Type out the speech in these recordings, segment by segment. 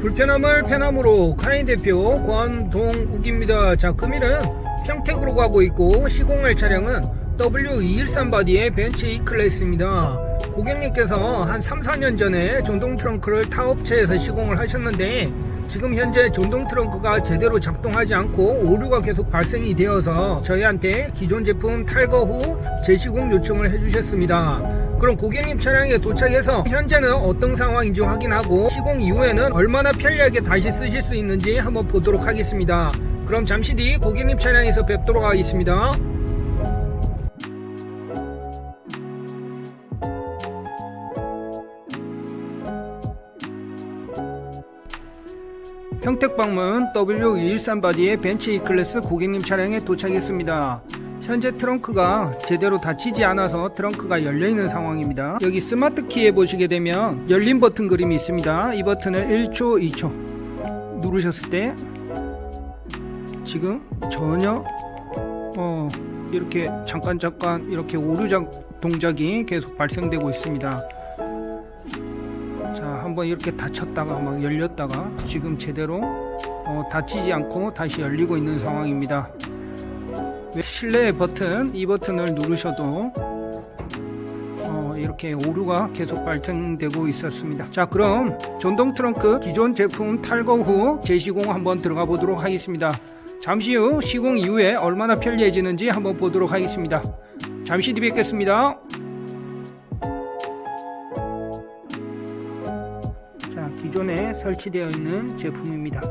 불편함을 편함으로 카인 대표 권동욱입니다. 자, 금일은 평택으로 가고 있고 시공할 차량은 W213 바디의 벤츠 E 클래스입니다. 고객님께서 한 3, 4년 전에 전동 트렁크를 타 업체에서 시공을 하셨는데 지금 현재 전동 트렁크가 제대로 작동하지 않고 오류가 계속 발생이 되어서 저희한테 기존 제품 탈거 후 재시공 요청을 해주셨습니다. 그럼 고객님 차량에 도착해서 현재는 어떤 상황인지 확인하고 시공 이후에는 얼마나 편리하게 다시 쓰실 수 있는지 한번 보도록 하겠습니다. 그럼 잠시 뒤 고객님 차량에서 뵙도록 하겠습니다. 평택방문 W213 바디의 벤츠 E클래스 고객님 차량에 도착했습니다. 현재 트렁크가 제대로 닫히지 않아서 트렁크가 열려있는 상황입니다. 여기 스마트 키에 보시게 되면 열린 버튼 그림이 있습니다. 이 버튼을 1초, 2초 누르셨을 때 지금 전혀 어, 이렇게 잠깐 잠깐 이렇게 오류작 동작이 계속 발생되고 있습니다. 자, 한번 이렇게 닫혔다가 막 열렸다가 지금 제대로 어, 닫히지 않고 다시 열리고 있는 상황입니다. 실내 버튼, 이 버튼을 누르셔도 어, 이렇게 오류가 계속 발생되고 있었습니다. 자, 그럼 전동 트렁크 기존 제품 탈거 후 재시공 한번 들어가 보도록 하겠습니다. 잠시 후 시공 이후에 얼마나 편리해지는지 한번 보도록 하겠습니다. 잠시 뒤 뵙겠습니다. 자, 기존에 설치되어 있는 제품입니다.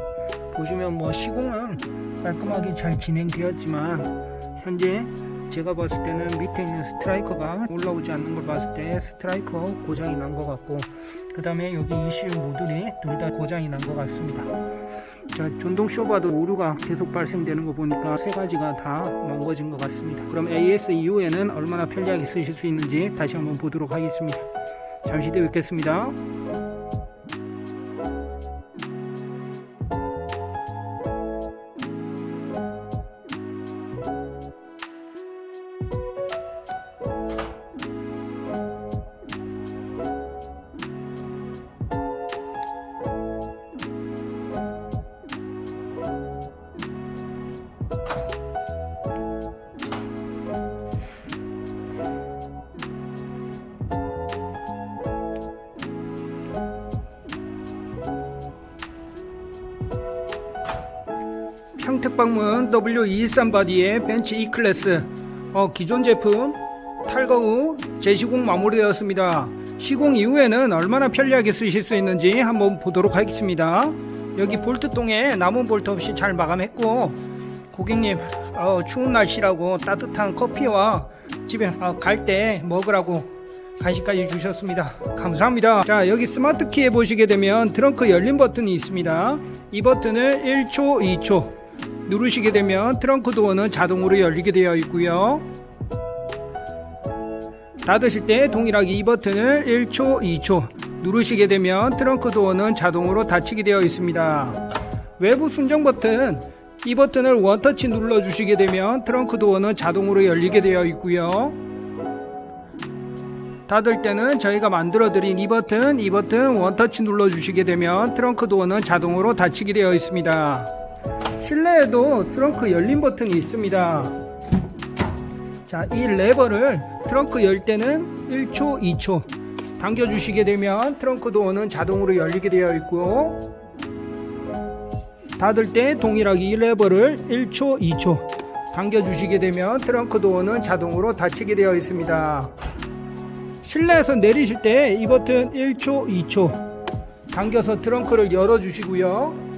보시면 뭐 시공은 깔끔하게 잘 진행되었지만 현재 제가 봤을 때는 밑에 있는 스트라이커가 올라오지 않는 걸 봤을 때 스트라이커 고장이 난 것 같고 그 다음에 여기 ECU 모듈이 둘 다 고장이 난 것 같습니다. 자, 전동 쇼바도 오류가 계속 발생되는 거 보니까 세 가지가 다 망가진 것 같습니다. 그럼 AS 이후에는 얼마나 편리하게 쓰실 수 있는지 다시 한번 보도록 하겠습니다. 잠시 뒤에 뵙겠습니다. 평택방문 W213 바디의 벤츠 E클래스 어, 기존 제품 탈거 후 재시공 마무리되었습니다. 시공 이후에는 얼마나 편리하게 쓰실 수 있는지 한번 보도록 하겠습니다. 여기 볼트통에 남은 볼트 없이 잘 마감했고 고객님 어, 추운 날씨라고 따뜻한 커피와 집에 갈때 먹으라고 간식까지 주셨습니다. 감사합니다. 자, 여기 스마트 키에 보시게 되면 트렁크 열린 버튼이 있습니다. 이 버튼을 1초, 2초 누르시게 되면 트렁크 도어는 자동으로 열리게 되어 있고요. 닫으실 때 동일하게 이 버튼을 1초, 2초 누르시게 되면 트렁크 도어는 자동으로 닫히게 되어 있습니다. 외부 순정 버튼 이 버튼을 원터치 눌러 주시게 되면 트렁크 도어는 자동으로 열리게 되어 있고요. 닫을 때는 저희가 만들어 드린 이 버튼, 이 버튼 원터치 눌러 주시게 되면 트렁크 도어는 자동으로 닫히게 되어 있습니다. 실내에도 트렁크 열림 버튼이 있습니다. 자, 이 레버를 트렁크 열 때는 1초, 2초 당겨 주시게 되면 트렁크 도어는 자동으로 열리게 되어 있고 닫을 때 동일하게 이 레버를 1초, 2초 당겨 주시게 되면 트렁크 도어는 자동으로 닫히게 되어 있습니다. 실내에서 내리실 때 이 버튼 1초, 2초 당겨서 트렁크를 열어 주시고요.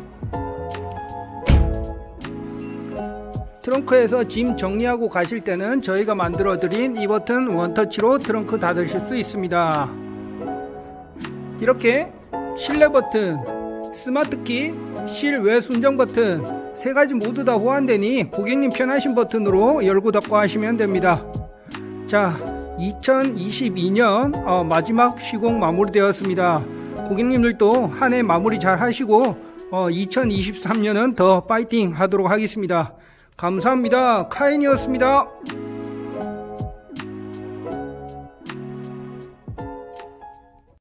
트렁크에서 짐 정리하고 가실 때는 저희가 만들어 드린 이 버튼 원터치로 트렁크 닫으실 수 있습니다. 이렇게 실내 버튼, 스마트키, 실외 순정 버튼 세 가지 모두 다 호환되니 고객님 편하신 버튼으로 열고 닫고 하시면 됩니다. 자, 2022년 어, 마지막 시공 마무리되었습니다. 고객님들도 한 해 마무리 잘 하시고 어, 2023년은 더 파이팅 하도록 하겠습니다. 감사합니다. 카인이었습니다.